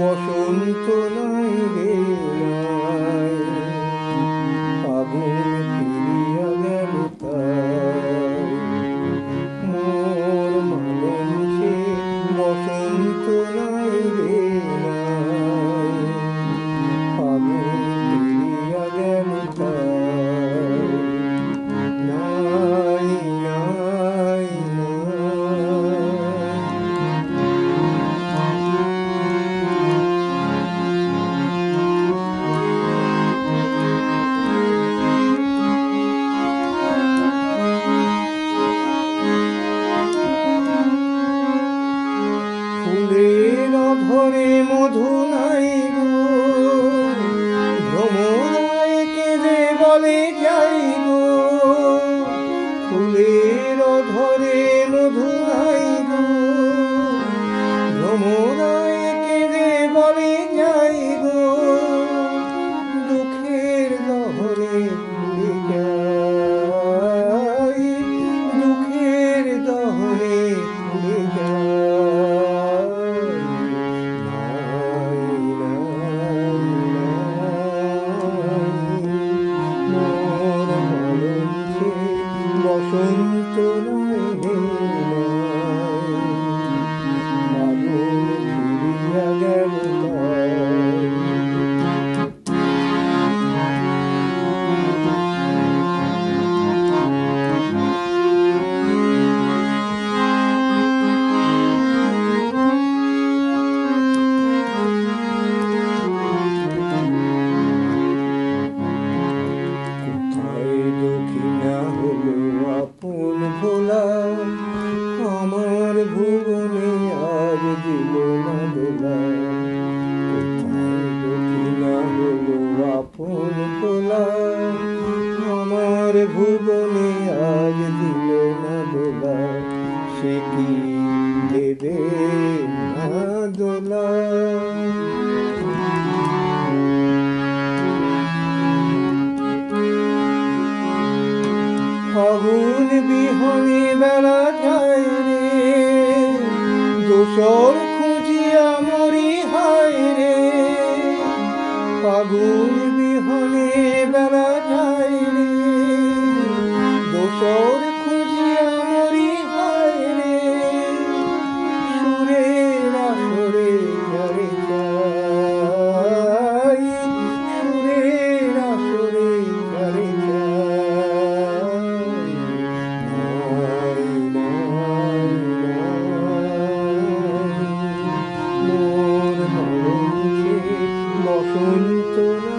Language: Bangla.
বসন্ত না ধরে মধুরাই ভ্রমরায় কেঁদে বলে সন্ত নয় ভুবনে আজ দিল না দোলা সে কি দেবে না দোলা ফাগুন বিহনে বেলা যায় রে, দোষর খুঁজিয়া মরি হায় রে। ফাগুন da